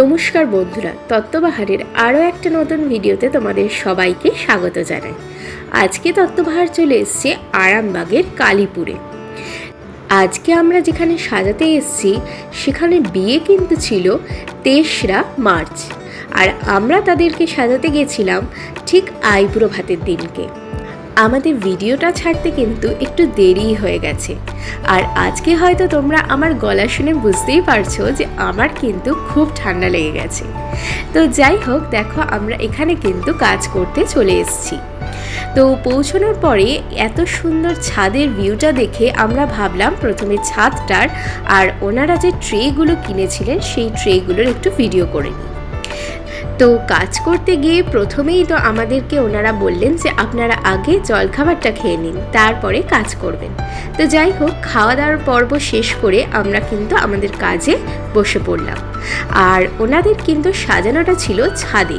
নমস্কার বন্ধুরা, তত্ত্ববাহারের আরও একটা নতুন ভিডিওতে তোমাদের সবাইকে স্বাগত জানাই। আজকে তত্ত্ববাহার চলে এসছে আরামবাগের কালীপুরে। আজকে আমরা যেখানে সাজাতে এসেছি, সেখানে বিয়ে কিন্তু ছিল তেসরা মার্চ। আর আমরা তাদেরকে সাজাতে গেছিলাম ঠিক আইব্রো ভাতের দিনকে। আমাদের ভিডিওটা ছাড়তে কিন্তু একটু দেরিই হয়ে গেছে। আর আজকে হয়তো তোমরা আমার গলা শুনে বুঝতেই পারছ যে আমার কিন্তু খুব ঠান্ডা লেগে গেছে। তো যাই হোক, দেখো আমরা এখানে কিন্তু কাজ করতে চলে এসেছি। তো পৌঁছানোর পরে এত সুন্দর ছাদের ভিউটা দেখে আমরা ভাবলাম প্রথমে ছাদটার আর ওনারা যে ট্রেগুলো কিনেছিলেন সেই ট্রেগুলোর একটু ভিডিও করে নিই। তো কাজ করতে গিয়ে প্রথমেই তো আমাদেরকে ওনারা বললেন যে আপনারা আগে জলখাবারটা খেয়ে নিন, তারপরে কাজ করবেন। তো যাই হোক খাওয়া দাওয়ার পর্ব শেষ করে আমরা কিন্তু আমাদের কাজে বসে পড়লাম। আর ওনাদের কিন্তু সাজানোটা ছিল ছাদে।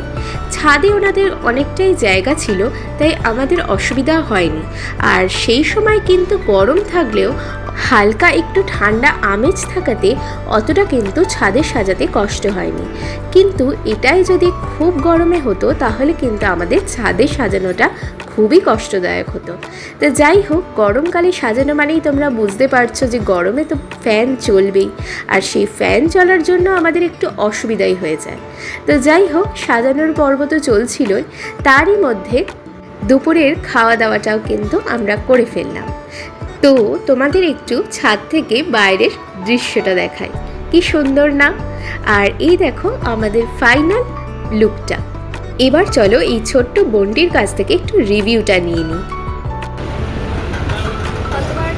ছাদে ওনাদের অনেকটাই জায়গা ছিল, তাই আমাদের অসুবিধা হয়নি। আর সেই সময় কিন্তু গরম থাকলেও হালকা একটু ঠান্ডা আমেজ থাকাতে অতটা কিন্তু ছাদে সাজাতে কষ্ট হয়নি। কিন্তু এটাই যদি খুব গরমে হতো, তাহলে কিন্তু আমাদের ছাদে সাজানোটা খুবই কষ্টদায়ক হতো। তো যাই হোক, গরমকালে সাজানো মানেই তোমরা বুঝতে পারছ যে গরমে তো ফ্যান চলবেই। আর সেই ফ্যান চলার জন্য আমাদের একটু অসুবিধাই হয়ে যায়। তো যাই হোক, সাজানোর পর্ব তো চলছিলই। তারই মধ্যে দুপুরের খাওয়া দাওয়াটাও কিন্তু আমরা করে ফেললাম। তো তোমাদের একটু ছাদ থেকে বাইরের দৃশ্যটা দেখায় কি সুন্দর না? আর এই দেখো আমাদের ফাইনাল লুকটা এবার চলো এই ছোট্ট বোনটির কাছ থেকে একটু রিভিউটা নিয়ে নিই। গতবার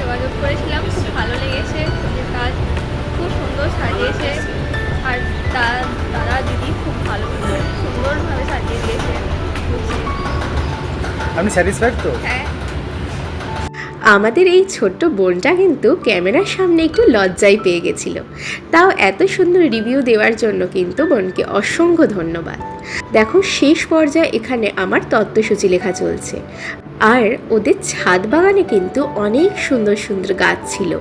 যোগাযোগ করেছিলাম খুব ভালো লেগেছে। ওদের খুব সুন্দর সাজিয়েছে আর তা- দাদা দিদি খুব ভালো সুন্দরভাবে সাজিয়ে দিয়েছে। বুঝছি আপনি স্যাটিসফাইড তো? হ্যাঁ। আমাদের এই ছোট্ট বোনটা কিন্তু ক্যামেরার সামনে একটু লজ্জায় পেয়ে গেছিল। তাও এত সুন্দর রিভিউ দেওয়ার জন্য কিন্তু বোনকে অসংখ্য ধন্যবাদ। দেখো, শেষ পর্যায়ে এখানে আমার তত্ত্বসূচি লেখা চলছে। আর ওদের ছাদ বাগানে কিন্তু অনেক সুন্দর সুন্দর গাছ ছিল।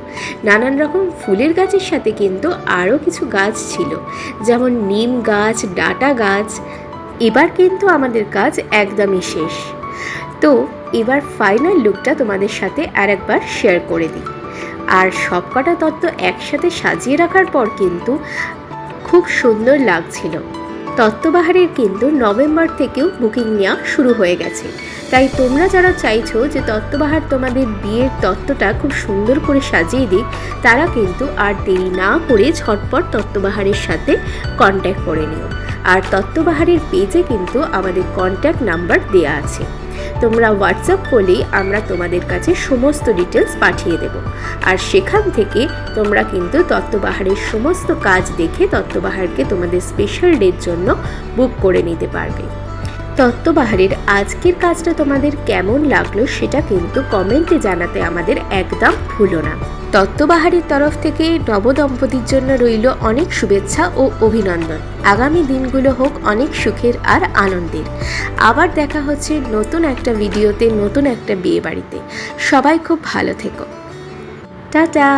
নানান রকম ফুলের গাছের সাথে কিন্তু আরও কিছু গাছ ছিল। যেমন নিম গাছ, ডাটা গাছ। এবার কিন্তু আমাদের কাজ একদমই শেষ। তো এবার ফাইনাল লুকটা তোমাদের সাথে আরেকবার শেয়ার করে দিই। আর সবকটা তত্ত্ব একসাথে সাজিয়ে রাখার পর কিন্তু খুব সুন্দর লাগছিল। তত্ত্ববাহারের কিন্তু নভেম্বর থেকেও বুকিং নেওয়া শুরু হয়ে গেছে। তাই তোমরা যারা চাইছো যে তত্ত্ববাহার তোমাদের বিয়ের তত্ত্বটা খুব সুন্দর করে সাজিয়ে দিক, তারা কিন্তু আর দেরি না করে ঝটপট তত্ত্ববাহারের সাথে কন্ট্যাক্ট করে নিও। আর তত্ত্ববাহারের পেজে কিন্তু আমাদের কন্ট্যাক্ট নাম্বার দেওয়া আছে। তোমরা হোয়াটসঅ্যাপ করলেই আমরা তোমাদের কাছে সমস্ত ডিটেলস পাঠিয়ে দেব। আর সেখান থেকে তোমরা কিন্তু তত্ত্ববাহারের সমস্ত কাজ দেখে তত্ত্ববাহারকে তোমাদের স্পেশাল ডের জন্য বুক করে নিতে পারবে। তত্ত্ববাহারের আজকের কাজটা তোমাদের কেমন লাগল সেটা কিন্তু কমেন্টে জানাতে আমাদের একদম ভুলো না। তত্ত্ববাহারের তরফ থেকে নবদম্পতির জন্য রইল অনেক শুভেচ্ছা ও অভিনন্দন। আগামী দিনগুলো হোক অনেক সুখের আর আনন্দের। আবার দেখা হচ্ছে নতুন একটা ভিডিওতে, নতুন একটা বিয়ে বাড়িতে সবাই খুব ভালো থেকো। টাটা!